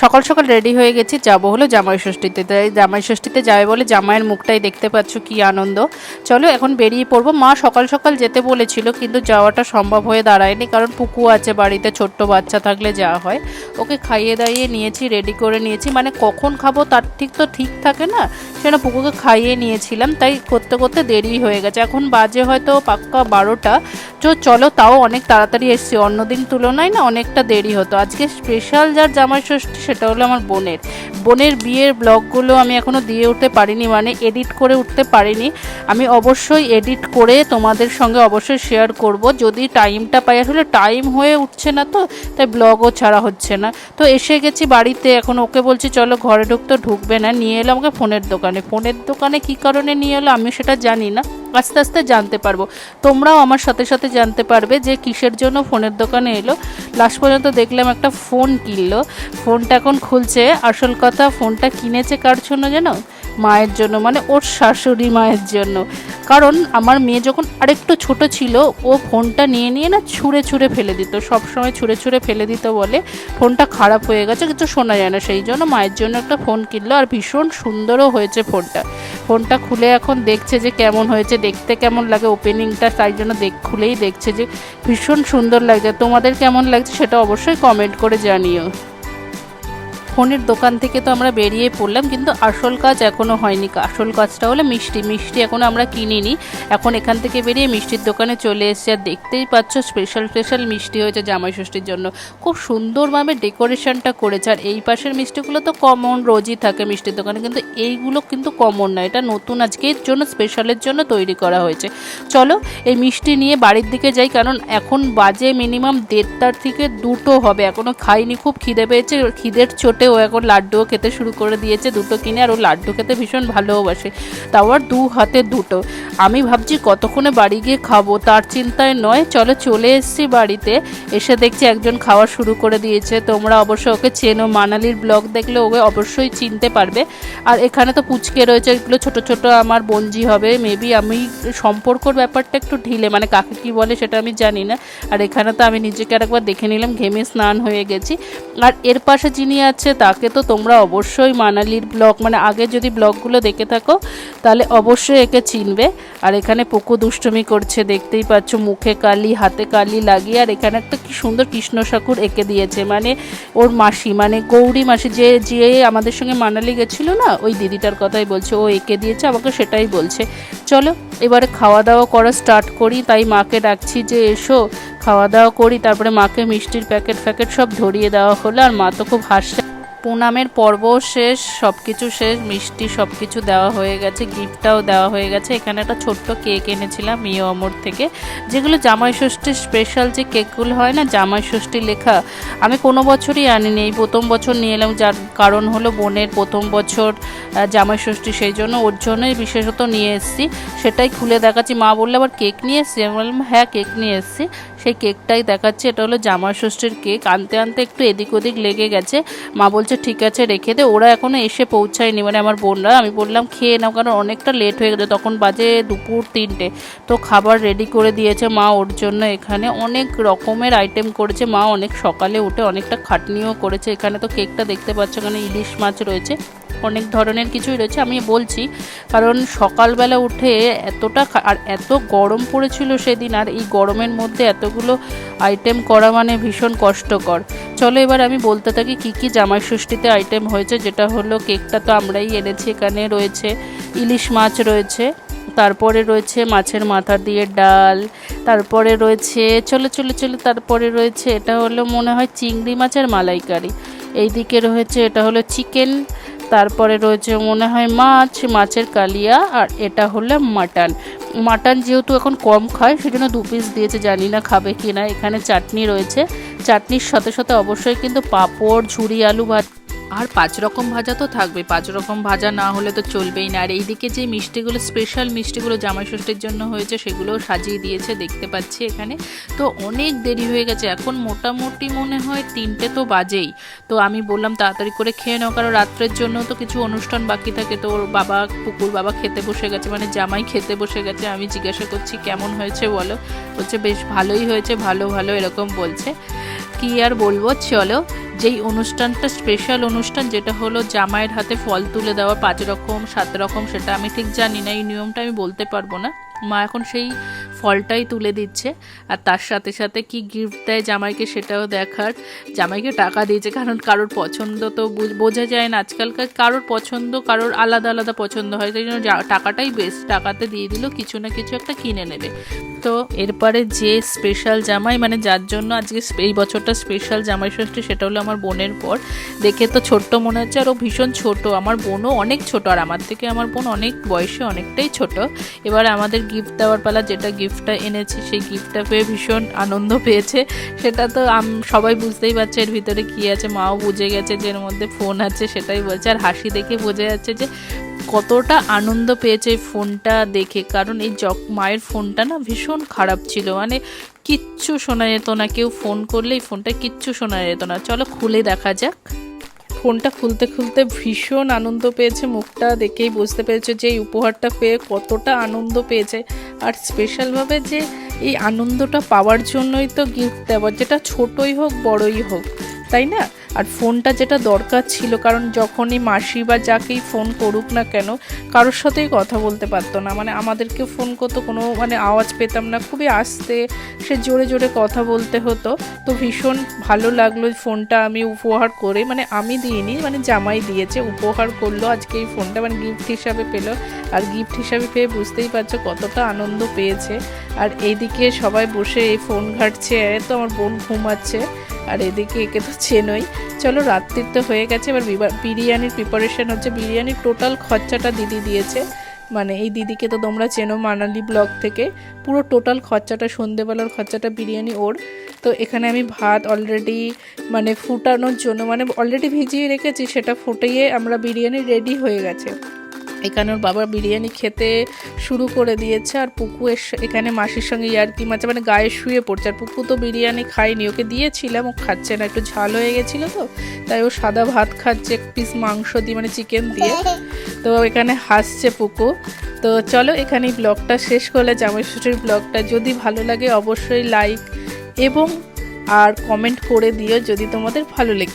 সকাল সকাল রেডি হয়ে গেছি, যাব হলো জামাই ষষ্ঠীতে। তাই জামাই ষষ্ঠীতে যাবে বলে জামাইয়ের মুখটাই দেখতে পাচ্ছ কি আনন্দ। চলো এখন বেরিয়ে পড়ব। মা সকাল সকাল যেতে বলেছিল, কিন্তু যাওয়াটা সম্ভব হয়ে দাঁড়ায়নি, কারণ পুকু আছে বাড়িতে, ছোট্ট বাচ্চা থাকলে যাওয়া হয়। ওকে খাইয়ে দাইয়ে নিয়েছি রেডি করে নিয়েছি। মানে কখন খাব তার ঠিক তো ঠিক থাকে না সেটা পুকুকে খাইয়ে নিয়েছিলাম। তাই করতে করতে দেরি হয়ে গেছে। এখন বাজে হয়তো পাক্কা বারোটা। তো চলো, তাও অনেক তাড়াতাড়ি এসছি। অন্যদিন তুলনায় না অনেকটা দেরি হতো। আজকে স্পেশাল যার জামাই ষষ্ঠী সেটা হলো আমার বোনের। বোনের বিয়ের ব্লগগুলো আমি এখনও দিয়ে উঠতে পারিনি মানে এডিট করে উঠতে পারিনি। আমি অবশ্যই এডিট করে তোমাদের সঙ্গে অবশ্যই শেয়ার করব। যদি টাইমটা পাই, আসলে টাইম হয়ে উঠছে না তো, তাই ব্লগও ছাড়া হচ্ছে না। তো এসে গেছি বাড়িতে, এখন ওকে বলছি, চলো ঘরে ঢুকতে, ঢুকবে না। নিয়ে এলো আমাকে ফোনের দোকানে। ফোনের দোকানে কী কারণে নিয়ে এলো, আমি সেটা জানি না। আস্তে আস্তে জানতে পারব। তোমরাও আমার সাথে সাথে জানতে পারবে যে কিসের জন্য ফোনের দোকানে এলো। লাস্ট পর্যন্ত দেখলাম একটা ফোন কিনলো। ফোনটা এখন খুলছে। আসল কথা, ফোনটা কিনেছে কার জন্য জানো মায়ের জন্য মানে ওর শাশুড়ি মায়ের জন্য। কারণ আমার মেয়ে যখন আরেকটু ছোট ছিল, ও ফোনটা নিয়ে নিয়ে না ছুঁড়ে ছুঁড়ে ফেলে দিত। সব সময় ছুঁড়ে ছুঁড়ে ফেলে দিত বলে ফোনটা খারাপ হয়ে গেছে, কিছু শোনা যায় না। সেই জন্য মায়ের জন্য একটা ফোন কিনলো আর ভীষণ সুন্দরও হয়েছে ফোনটা। ফোনটা খুলে এখন দেখছে যে কেমন হয়েছে, দেখতে কেমন লাগে ওপেনিংটা তাই জন্য দেখ, খুলেই দেখছে যে ভীষণ সুন্দর লাগছে। তোমাদের কেমন লাগছে সেটা অবশ্যই কমেন্ট করে জানিও। ফোনের দোকান থেকে তো আমরা বেরিয়ে পড়লাম, কিন্তু আসল কাজ এখনও হয়নি। আসল কাজটা হলো মিষ্টি। মিষ্টি এখনও আমরা কিনিনি। এখন এখান থেকে বেরিয়ে মিষ্টির দোকানে চলে এসেছি। আর দেখতেই পাচ্ছ স্পেশাল স্পেশাল মিষ্টি হয়েছে জামাই ষষ্ঠীর জন্য। খুব সুন্দরভাবে ডেকোরেশনটা করেছে। আর এই পাশের মিষ্টিগুলো তো কমন রোজই থাকে মিষ্টির দোকানে, কিন্তু এইগুলো কিন্তু কমন না। এটা নতুন আজকের জন্য স্পেশালের জন্য তৈরি করা হয়েছে। চলো, এই মিষ্টি নিয়ে বাড়ির দিকে যাই, কারণ এখন বাজে মিনিমাম দেড়টার থেকে দুটো হবে। এখনও খাইনি, খুব খিদে পেয়েছে। খিদের চোটে ও এখন লাড্ডুও খেতে শুরু করে দিয়েছে দুটো কিনে, আর ও লাড্ডু খেতে ভীষণ ভালোবাসে। তাও আর দু হাতে দুটো। আমি ভাবছি কতক্ষণে বাড়ি গিয়ে খাব, তার চিন্তায় নয়। চলো চলে এসেছি বাড়িতে। এসে দেখছি একজন খাওয়া শুরু করে দিয়েছে। তোমরা অবশ্যই ওকে চেনো। মানালির ব্লগ দেখলে ওকে অবশ্যই চিনতে পারবে। আর এখানে তো পুচকে রয়েছে, এগুলো ছোট ছোট আমার বঞ্জি হবে। মেবি আমি সম্পর্কর ব্যাপারটা একটু ঢিলে মানে কাকে কি বলে সেটা আমি জানি না। আর এখানে তো আমি নিজেকে আরেকবার দেখে নিলাম, ঘেমে স্নান হয়ে গেছি। আর এর পাশে যিনি আছে তাকে তো তোমরা অবশ্যই মানালির ব্লগ মানে আগে যদি ব্লগগুলো দেখে থাকো, তাহলে অবশ্যই একে চিনবে। আর এখানে পুকু দুষ্টুমি করছে, দেখতেই পাচ্ছ, মুখে কালি, হাতে কালি লাগিয়ে, আর এখানে একটা কি সুন্দর কৃষ্ণ ঠাকুর এঁকে দিয়েছে। মানে ওর মাসি মানে গৌরী মাসি, যে যে আমাদের সঙ্গে মানালি গেছিল না, ওই দিদিটার কথাই বলছে, ও এঁকে দিয়েছে, আমাকে সেটাই বলছে। চলো, এবারে খাওয়া দাওয়া করা স্টার্ট করি, তাই মাকে ডাকছি যে, এসো খাওয়া দাওয়া করি। তারপরে মাকে মিষ্টির প্যাকেট ফ্যাকেট সব ধরিয়ে দেওয়া হলো, আর মা তো খুব হাসছে। পুনামের পর্ব শেষ সব কিছু শেষ, মিষ্টি সব কিছু দেওয়া হয়ে গেছে, গিফটটাও দেওয়া হয়ে গেছে। এখানে একটা ছোট্ট কেক এনেছিলাম, মিও অমর থেকে, যেগুলো জামাই ষষ্ঠীর স্পেশাল যে কেকগুলো হয় না, জামাই ষষ্ঠী লেখা, আমি কোনো বছরই আনিনি। এই প্রথম বছর নিয়ে এলাম, যার কারণ হলো বোনের প্রথম বছর জামাই ষষ্ঠী, সেই জন্য ওর জন্যই বিশেষত নিয়ে এসেছি। সেটাই খুলে দেখাচ্ছি। মা বললে, আবার কেক নিয়ে এসেছি আমি বললাম হ্যাঁ কেক নিয়ে এসেছি। সেই কেকটাই দেখাচ্ছে, এটা হলো জামাই ষষ্ঠীর কেক। আনতে আনতে একটু এদিক ওদিক লেগে গেছে। মা বলছে, ঠিক আছে, রেখে দে। ওরা এখনও এসে পৌঁছায়নি মানে আমার বোনরা। আমি বললাম, খেয়ে নাও, কারণ অনেকটা লেট হয়ে গেছে। তখন বাজে দুপুর তিনটে। তো খাবার রেডি করে দিয়েছে মা ওর জন্য এখানে। অনেক রকমের আইটেম করেছে। মা অনেক সকালে উঠে অনেকটা খাটনিও করেছে। এখানে তো কেকটা দেখতে পাচ্ছ, এখানে ইলিশ মাছ রয়েছে। অনেক ধরনের কিছুই রয়েছে, আমি বলছি। কারণ সকালবেলা উঠে এতটা আর এত গরম পড়েছিল সেদিন, আর এই গরমের মধ্যে এতগুলো আইটেম করা মানে ভীষণ কষ্টকর। চলো এবার আমি বলতে থাকি কি কি জামাই ষষ্ঠীতে আইটেম হয়েছে, যেটা হলো কেকটা তো আমরাই এনেছি, এখানে রয়েছে ইলিশ মাছ রয়েছে, তারপরে রয়েছে মাছের মাথা দিয়ে ডাল, তারপরে রয়েছে, চলে চলে চলে, তারপরে রয়েছে, এটা হলো মনে হয় চিংড়ি মাছের মালাইকারি। এইদিকে রয়েছে, এটা হলো চিকেন তারপরে রয়েছে মনে হয় মাছ, মাছের কালিয়া আর এটা হলো মাটন। মাটন যেহেতু এখন কম খায়, সেজন্য দু পিস দিয়েছে, জানি না খাবে কি না এখানে চাটনি রয়েছে। চাটনির সাথে সাথে অবশ্যই কিন্তু পাঁপড় ঝুড়ি আলু ভাত আর পাঁচ রকম ভাজা তো থাকবে পাঁচ রকম ভাজা না হলে তো চলবেই না। আর এইদিকে যে মিষ্টিগুলো স্পেশাল মিষ্টিগুলো জামাই ষষ্ঠীর জন্য হয়েছে, সেগুলোও সাজিয়ে দিয়েছে, দেখতে পাচ্ছি এখানে। তো অনেক দেরি হয়ে গেছে। এখন মোটামুটি মনে হয় তিনটে তো বাজেই। তো আমি বললাম, তাড়াতাড়ি করে খেয়ে নাও, কারণ রাত্রের জন্য তো কিছু অনুষ্ঠান বাকি থাকে। তো ওর বাবা পুকুর বাবা খেতে বসে গেছে মানে জামাই খেতে বসে গেছে। আমি জিজ্ঞাসা করছি, কেমন হয়েছে বলো? বলছে, বেশ ভালোই হয়েছে, ভালো ভালো, এরকম বলছে। কি আর বলব, চলো। যেই অনুষ্ঠানটা স্পেশাল অনুষ্ঠান যেটা হলো জামাইয়ের হাতে ফল তুলে দেওয়া পাঁচ রকম, সাত রকম, সেটা আমি ঠিক জানি না, এই নিয়মটা আমি বলতে পারব না। মা এখন সেই ফলটাই তুলে দিচ্ছে আর তার সাথে সাথে কি গিফট দেয় জামাইকে সেটাও দেখার। জামাইকে টাকা দিয়েছে কারণ কারোর পছন্দ তো বোঝা যায় না। আজকালকার কারোর পছন্দ, কারোর আলাদা আলাদা পছন্দ হয় তাই জন্য টাকাটাই বেস্ট টাকাতে দিয়ে দিল, কিছু না কিছু একটা কিনে নেবে। তো এরপরে যে স্পেশাল জামাই মানে যার জন্য আজকে এই বছরটা স্পেশাল জামাই ষষ্ঠী, সেটা হলো আমার বোনের পর। দেখে তো ছোট্ট মনে হচ্ছে, আর ও ভীষণ ছোট। আমার বোনও অনেক ছোট, আর আমার থেকে আমার বোন অনেক বয়সে অনেকটাই ছোট। এবার আমাদের গিফট দেওয়ার পালা যেটা গিফটটা এনেছি, সেই গিফটটা পেয়ে ভীষণ আনন্দ পেয়েছে। সেটা তো সবাই বুঝতেই পারছে এর ভিতরে কী আছে। মাও বুঝে গেছে যে এর মধ্যে ফোন আছে, সেটাই বলছে। আর হাসি দেখে বোঝা যাচ্ছে যে কতটা আনন্দ পেয়েছে এই ফোনটা দেখে। কারণ এই জক মায়ের ফোনটা না ভীষণ খারাপ ছিল। মানে কিচ্ছু শোনা যেত না। কেউ ফোন করলে এই ফোনটা কিচ্ছু শোনা যেত না। চলো খুলে দেখা যাক। ফোনটা খুলতে খুলতে ভীষণ আনন্দ পেয়েছে। মুখটা দেখেই বুঝতে পেরেছে যে এই উপহারটা পেয়ে কতটা আনন্দ পেয়েছে। আর স্পেশালভাবে যে এই আনন্দটা পাওয়ার জন্যই তো গিফট দেওয়ার যেটা ছোটই হোক, বড়ই হোক, তাই না? আর ফোনটা যেটা দরকার ছিল, কারণ যখনই মাসি বা যাকেই ফোন করুক না কেন, কারোর সাথেই কথা বলতে পারতো না। মানে আমাদেরকে ফোন করতো, কোনো মানে আওয়াজ পেতাম না, খুবই আস্তে সে জোরে জোরে কথা বলতে হতো। তো ভীষণ ভালো লাগল ফোনটা আমি উপহার করে। মানে আমি দিইনি মানে জামাই দিয়েছে, উপহার করল আজকে এই ফোনটা মানে গিফট হিসাবে পেল। আর গিফট হিসাবে পেয়ে বুঝতেই পারছ কতটা আনন্দ পেয়েছে। আর এইদিকে সবাই বসে এই ফোন ঘাটছে তো আমার বোন ঘুমাচ্ছে। আর এদিকে একে তো চেনই। চলো, রাত্রির তো হয়ে গেছে, এবার বিরিয়ানির প্রিপারেশন হচ্ছে। বিরিয়ানির টোটাল খরচাটা দিদি দিয়েছে। মানে এই দিদিকে তো তোমরা চেনো মানালি ব্লক থেকে। পুরো টোটাল খরচাটা, সন্ধেবেলার খরচাটা বিরিয়ানি ওর। তো এখানে আমি ভাত অলরেডি মানে ফুটানোর জন্য মানে অলরেডি ভিজিয়ে রেখেছি, সেটা ফুটিয়ে আমরা বিরিয়ানি রেডি হয়ে গেছে। এখানে ওর বাবা বিরিয়ানি খেতে শুরু করে দিয়েছে আর পুকু এখানে মাসির সঙ্গে ইয়ার্কি মাছে মানে গায়ে শুয়ে পড়ছে। আর পুকু তো বিরিয়ানি খায়নি, ওকে দিয়েছিলাম, ও খাচ্ছে না, একটু ঝাল হয়ে গেছিল তো, তাই ও সাদা ভাত খাচ্ছে, এক পিস মাংস দিয়ে মানে চিকেন দিয়ে। তো এখানে হাসছে পুকু। তো চলো এখানেই ব্লগটা শেষ করলে, জামাই ব্লগটা। যদি ভালো লাগে অবশ্যই লাইক এবং আর কমেন্ট করে দিও যদি তোমাদের ভালো লেগে